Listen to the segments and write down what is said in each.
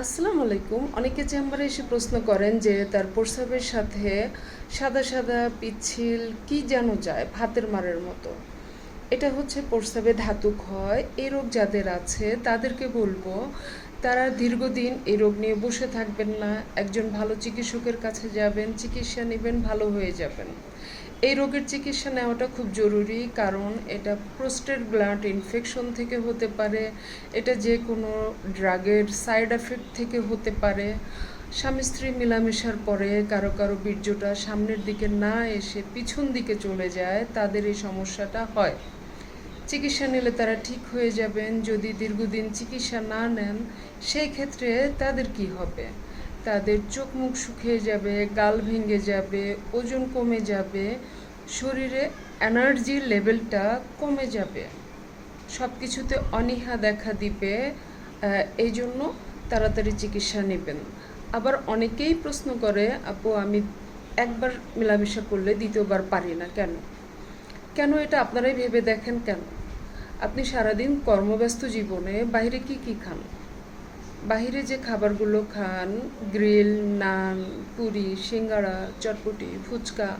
আসসালামু আলাইকুম। অনেকে চেম্বারে এসে প্রশ্ন করেন যে, তার প্রস্রাবের সাথে সাদা সাদা পিচ্ছিল কি যেন যায় ভাতের মারের মতো। এটা হচ্ছে প্রস্রাবে ধাতুক হয় এই রোগ যাদের আছে, তাদেরকে বলব, তারা দীর্ঘদিন এই রোগ নিয়ে বসে থাকবেন না। একজন ভালো চিকিৎসকের কাছে যাবেন, চিকিৎসা নেবেন, ভালো হয়ে যাবেন। এই রোগের চিকিৎসা নেওয়াটা খুব জরুরি, কারণ এটা প্রোস্টেট গ্ল্যান্ড ইনফেকশন থেকে হতে পারে, এটা যে কোনো ড্রাগের সাইড এফেক্ট থেকে হতে পারে। স্বামী স্ত্রী মিলামেশার পরে কারও কারও বীর্যটা সামনের দিকে না এসে পিছন দিকে চলে যায়, তাদের এই সমস্যাটা হয়। চিকিৎসা নিলে তারা ঠিক হয়ে যাবেন। যদি দীর্ঘদিন চিকিৎসা না নেন, সেই ক্ষেত্রে তাদের কি হবে? তাদের চোখ মুখ শুকিয়ে যাবে, গাল ভেঙে যাবে, ওজন কমে যাবে, শরীরে এনার্জি লেভেলটা কমে যাবে। সব কিছুতে অনীহা দেখা দিবে এই জন্য তাড়াতাড়ি চিকিৎসা নেবেন। আবার অনেকেই প্রশ্ন করে, আপু, আমি একবার মেলামেশা করলে দ্বিতীয়বার পারি না কেন? কেন এটা আপনারাই ভেবে দেখেন কেন? আপনি সারাদিন কর্মব্যস্ত জীবনে বাইরে কি কি খান? বাইরে যে খাবারগুলো খান, গ্রিল, নান, পুরি, সিঙ্গাড়া, চটপটি, ফুচকা,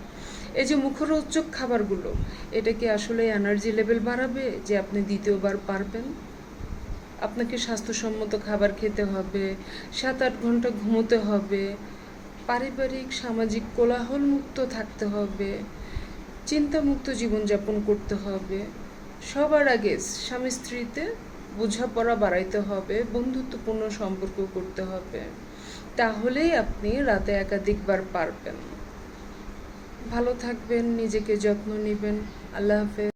এই যে মুখরোচক খাবারগুলো, এটা কি আসলে এনার্জি লেভেল বাড়াবে যে আপনি দ্বিতীয়বার পারবেন? আপনাকে স্বাস্থ্যসম্মত খাবার খেতে হবে সাত আট ঘণ্টা ঘুমোতে হবে, পারিবারিক, সামাজিক কোলাহল মুক্ত থাকতে হবে, চিন্তামুক্ত জীবনযাপন করতে হবে। সবার আগে স্বামী স্ত্রীতে বোঝাপড়া বাড়াইতে হবে, বন্ধুত্বপূর্ণ সম্পর্ক করতে হবে। তাহলেই আপনি রাতে একাধিকবার পারবেন। ভালো থাকবেন, নিজেকে যত্ন নেবেন। আল্লাহ হাফেজ।